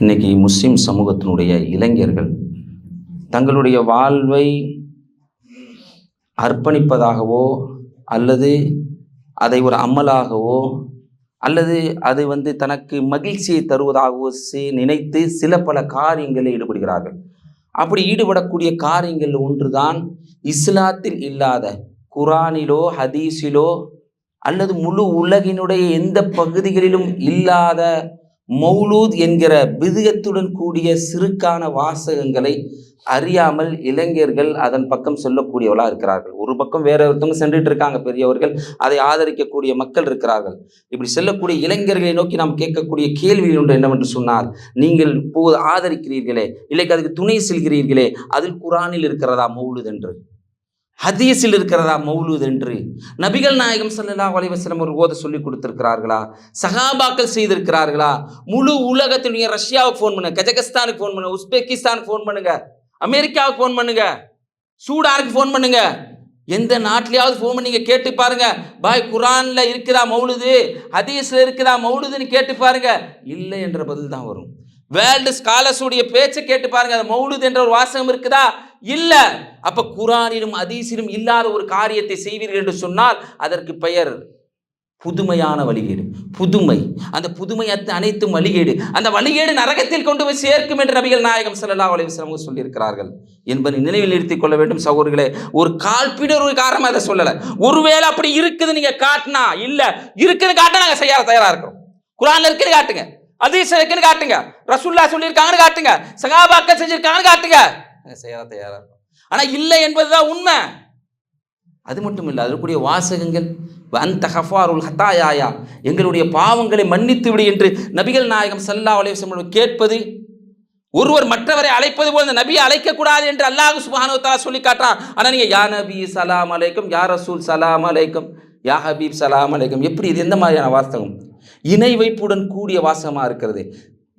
இன்றைக்கி முஸ்லீம் சமூகத்தினுடைய இளைஞர்கள் தங்களுடைய வாழ்வை அர்ப்பணிப்பதாகவோ அல்லது அதை ஒரு அமலாகவோ அல்லது அது வந்து தனக்கு மகிழ்ச்சியை தருவதாகவோ நினைத்து சில பல காரியங்களில் ஈடுபடுகிறார்கள். அப்படி ஈடுபடக்கூடிய காரியங்கள் ஒன்றுதான் இஸ்லாத்தில் இல்லாத குரானிலோ ஹதீஸிலோ அல்லது முழு உலகினுடைய எந்த பகுதிகளிலும் இல்லாத மௌலூத் என்கிற பிதுகத்துடன் கூடிய சிறுக்கான வாசகங்களை அறியாமல் இளைஞர்கள் அதன் பக்கம் சொல்லக்கூடியவளா இருக்கிறார்கள். ஒரு பக்கம் வேற ஒருத்தவங்க சென்றுட்டு இருக்காங்க பெரியவர்கள். அதை ஆதரிக்கக்கூடிய மக்கள் இருக்கிறார்கள். இப்படி செல்லக்கூடிய இளைஞர்களை நோக்கி நாம் கேட்கக்கூடிய கேள்வி ஒன்று என்னவென்று சொன்னால் நீங்கள் இப்போது ஆதரிக்கிறீர்களே இல்லைக்கு அதுக்கு துணை செல்கிறீர்களே அதில் குரானில் இருக்கிறதா மௌலுது என்று? ஹதீஸில் இருக்கிறதா மௌலூத் என்று நபிகள் நாயகம் சல்லா வலைவசலம் ஒரு ஓத சொல்லி கொடுத்திருக்கிறார்களா? சகாபாக்கள் செய்திருக்கிறார்களா? முழு உலகத்தினுடைய ரஷ்யாவுக்கு ஃபோன் பண்ணுங்க கஜகஸ்தானுக்கு ஃபோன் பண்ணுங்க உஸ்பெகிஸ்தானுக்கு ஃபோன் பண்ணுங்க அமெரிக்காவுக்கு ஃபோன் பண்ணுங்க சூடானுக்கு ஃபோன் பண்ணுங்க. எந்த நாட்டிலையாவது ஃபோன் பண்ணி நீங்கள் கேட்டு பாருங்க. பாய் குரானில் இருக்குதா மௌலுது? ஹதீஸில் இருக்குதா மௌலுதுன்னு கேட்டு பாருங்க. இல்லை என்ற பதில் தான் வரும். வேர்ல்டு ஸ்காலர்ஸுடைய பேச்சை கேட்டு பாருங்க. அது மௌலுது என்ற ஒரு வாசகம் இருக்குதா? இல்லை. அப்ப குரானிலும் அதீசிலும் இல்லாத ஒரு காரியத்தை செய்வீர்கள் என்று சொன்னால் அதற்கு பெயர் புதுமையான வழிகேடு. புதுமை. அந்த புதுமை அத்து அனைத்தும் வழிகேடு. அந்த வழிகேடு நரகத்தில் கொண்டு போய் சேர்க்கும் என்று நபிகள் நாயகம் ஸல்லல்லாஹு அலைஹி சொல்லியிருக்கிறார்கள். என்பதை நினைவில் நிறுத்திக் கொள்ள வேண்டும் சகோதரிகளே ஒரு கால்பிடர் ஒரு காரணம் அதை சொல்லலை. ஒருவேளை அப்படி இருக்குது நீங்க காட்டினா இல்ல. இருக்குது காட்ட நாங்க செய்ய தயாரா இருக்கிறோம். குரான் இருக்குன்னு காட்டுங்க. அதீஸ் இருக்குன்னு காட்டுங்க. ரசுல்லா சொல்லியிருக்காங்கன்னு காட்டுங்க. சகாபாக்கள் செஞ்சிருக்காங்கன்னு காட்டுங்க. செய்ய தயாராக இருக்கும். ஆனால் இல்லை என்பதுதான் உண்மை. அது மட்டும் இல்லை அதற்குரிய வாசகங்கள் அந்த ஹஃபாருல் ஹத்தாயாயா எங்களுடைய பாவங்களை மன்னித்து விடு என்று நபிகள் நாயகம் சல்லா அலைவசம் கேட்பது ஒருவர் மற்றவரை அழைப்பது போல் அந்த நபியை அழைக்கக்கூடாது என்று அல்லாஹ் சுபானு சொல்லி காட்டுறான். ஆனால் நீங்கள் யா நபி சலாம் அலைக்கும் யா ரசூல் சலாம் அலைக்கும் யா ஹபீப் சலாம் அலைக்கும் எப்படி இது எந்த மாதிரியான வாசகம்? இணை வைப்புடன் கூடிய வாசகமாக இருக்கிறது.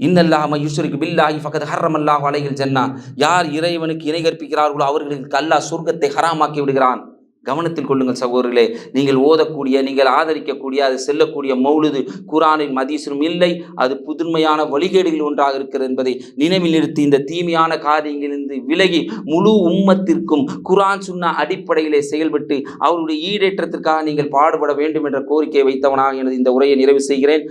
இன்னல்லாம யுஸ்ரிக்கு பில்லாஹி ஃபகத் ஹர்ரம் அல்லாஹ் அலைகள் ஜன்னா. யார் இறைவனுக்கு இணை கற்பிக்கிறார்களோ அவர்களுக்கு அல்லாஹ் சொர்க்கத்தை ஹராமாக்கி விடுகிறான். கவனத்தில் கொள்ளுங்கள் சகோதரர்களே நீங்கள் ஓதக்கூடிய நீங்கள் ஆதரிக்கக்கூடிய அது செல்லக்கூடிய மௌலுது குரானின் மதீசனும் இல்லை. அது புதுமையான வழிகேடுகள் ஒன்றாக இருக்கிறது என்பதை நினைவில் நிறுத்தி இந்த தீமையான காரியங்களிலிருந்து விலகி முழு உம்மத்திற்கும் குரான் சுன்னா அடிப்படையிலே செயல்பட்டு அவருடைய ஈடேற்றத்திற்காக நீங்கள் பாடுபட வேண்டும் என்ற கோரிக்கையை வைத்தவனாக எனது இந்த உரையை நிறைவு செய்கிறேன்.